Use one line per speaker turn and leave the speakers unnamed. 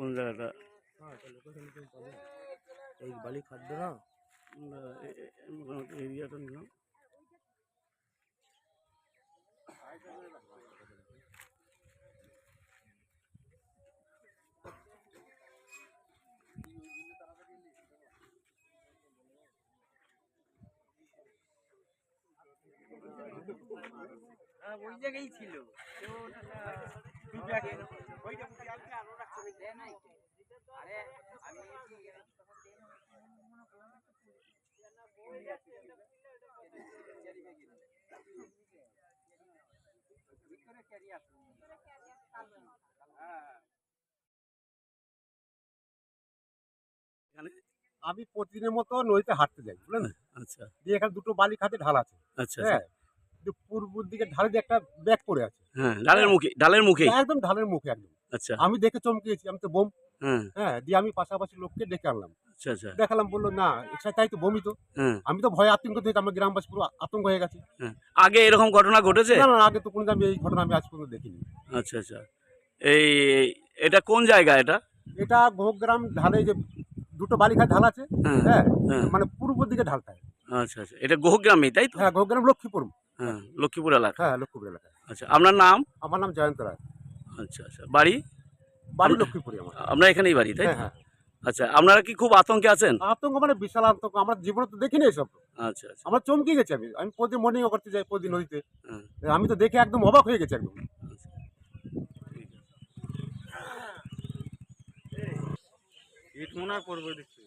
কোন জায়গাটা?
হ্যাঁ এই বালি খাদ্য না?
মোটামুটি এরিয়াটা নিলাম।
ওই জায়গায় ছিল। ভিতরে ক্যারি আছে হ্যাঁ
এখানে
আমি প্রতিদিনের মতো নদীতে হাঁটতে যাই বুঝলেন
আচ্ছা।
দিয়ে এখানে দুটো বালি খাতে ঢাল আছে।
আচ্ছা আচ্ছা।
হ্যাঁ কিন্তু পূর্ব দিকে ঢালে দিয়ে একটা ব্যাগ পড়ে আছে।
হ্যাঁ ডালের মুখে ডালের মুখে?
একদম ঢালের মুখে একদম।
আচ্ছা।
আমি দেখে চমকিয়েছি আমি তো বোম
হ্যাঁ
হ্যাঁ দিয়ে আমি পাশাপাশি লোককে ডেকে আনলাম।
আচ্ছা আচ্ছা।
দেখালাম বলল না এটা তাই তো বমি তো
হ্যাঁ
আমি তো ভয়ে আতঙ্ক থেকে আমার গ্রামবাসী পুরো আতঙ্ক হয়ে গেছে।
আগে এরকম ঘটনা ঘটেছে?
না আগে তো কোনো আমি এই ঘটনা আমি আজ পর্যন্ত দেখিনি।
আচ্ছা আচ্ছা। এই এটা কোন জায়গা এটা?
এটা ঘোগ্রাম ঢালে যে দুটো বালিখায় ঢাল আছে
হ্যাঁ
হ্যাঁ
হ্যাঁ
মানে পূর্ব দিকে ঢালটা
আচ্ছা আচ্ছা। এটা গোহগ্রামে তাই তো?
হ্যাঁ ঘোগ্রাম লক্ষ্মীপুর।
হ্যাঁ লক্ষ্মীপুর এলাকা।
হ্যাঁ লক্ষ্মীপুর এলাকা।
আচ্ছা আপনার নাম?
আমার নাম জয়ন্ত রায়।
আচ্ছা আচ্ছা। বাড়ি?
বাড়ি
আমরা-
লক্ষ্মীপুরে আমার
আপনার এখানেই বাড়ি তাই
হ্যাঁ হ্যাঁ
আচ্ছা আপনারা কি খুব আতঙ্কে আছেন
আতঙ্ক মানে বিশাল আতঙ্ক আমরা জীবনে তো দেখিনি এসব
আচ্ছা আচ্ছা
আমার চমকে গেছি আমি আমি প্রতি মর্নিং করতে যাই প্রতি নদীতে
হ্যাঁ
আমি তো দেখে একদম অবাক হয়ে গেছি একদম
আচ্ছা
ইট মনে করব দেখছি